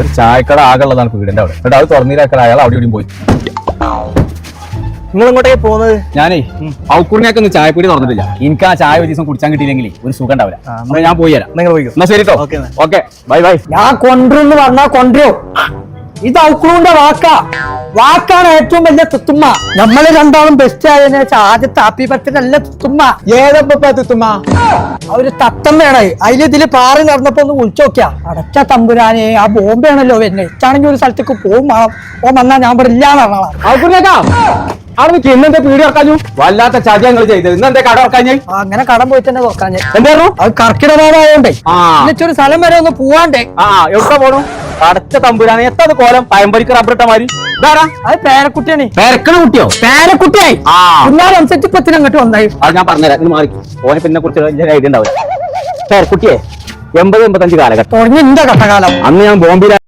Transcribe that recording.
ഒരു ചായക്കട ആകെയുള്ളതാണ് വീടിന്റെ അവിടെ. എന്നിട്ട് അത് തുറന്നിരാക്കട അയാൾ അവിടെ ഇവിടെയും പോയി. നിങ്ങൾ ഇങ്ങോട്ടേക്ക് പോകുന്നത്? ഞാനേ ഔക്കുറിനൊക്കെ ഒന്ന് ചായപ്പൊടി തുറന്നിട്ടില്ല. എനിക്ക് ആ ചായ ഒരു ദിവസം കുടിച്ചാൻ കിട്ടിയില്ലെങ്കിൽ ഒരു സുഖം ഉണ്ടാവില്ല. ഞാൻ പോയി തരാം നിങ്ങൾ പോയി എന്നാ ശരി ഓക്കേ ഓക്കെ ബൈ ബൈ. ഞാൻ കൊണ്ടുവന്ന് പറഞ്ഞാ കൊണ്ടുവരും. ഇത് ഔക്കുറിന്റെ വാക്കാ. വാക്കാണ് ഏറ്റവും വലിയ തുത്തുമ്മ. നമ്മൾ രണ്ടാളും ബെസ്റ്റ് ആയതിനു വെച്ചാൽ ആദ്യത്തെ ഹാപ്പി ബർത്ത്ഡേ അല്ല തുത്തുമ്മ. ഏതപ്പ തുത്തുമ്മ? ഒരു ഒരു വേണേ. അതിൽ ഇതിൽ പാറി നടന്നപ്പോ ഒന്ന് വിളിച്ചു നോക്കിയാ. അടച്ച തമ്പുരാനെ ആ ബോംബെയാണല്ലോ എന്നെ ഇച്ചാണെങ്കിൽ ഒരു സ്ഥലത്തേക്ക് പോകും വേണം. ഓ വന്നാ ഞാൻ ഇവിടെ ഇല്ലാന്ന് പറഞ്ഞാ ഔക്കൂറിനേക്കാ അവിടെ ഇന്നെന്താ പീടി ഇറക്കാഞ്ഞു വല്ലാത്ത ചതി ഞങ്ങൾ ചെയ്തത്. ഇന്നെന്താ കട ഇറക്കാഞ്ഞേ അങ്ങനെ കടം പോയിട്ട് തന്നെ തുറക്കാൻ എന്തായിരുന്നു? അത് കർക്കിടകാലായോണ്ടേ ആ. എന്നുവെച്ചൊരു സ്ഥലം വരെ ഒന്ന് പോവാണ്ടേ. ആ എവിടെ പോണു? അടച്ച തമ്പുരാണ് എത്ര കോലം പയമ്പരിക്ക് റബ്ബറിട്ട മാതിരി? ഇതാരാ? അത് പേരക്കുട്ടിയാണ്. പെരക്കണ കുട്ടിയോ? പേരക്കുട്ടിയായി. ആ. അനുസരിച്ച് അങ്ങോട്ട് വന്നായി. അത് ഞാൻ പറഞ്ഞുതരാം ഇന്ന് മാറി. ഓനെ പിന്നെ കുറിച്ച് ഐഡിയ ഉണ്ടാവില്ല. പേരക്കുട്ടിയെ എൺപത് എൺപത്തഞ്ച് കാലഘട്ടം. തുടങ്ങി എന്റെ കട്ടകാലം അന്ന് ഞാൻ ബോംബെയിലാണ്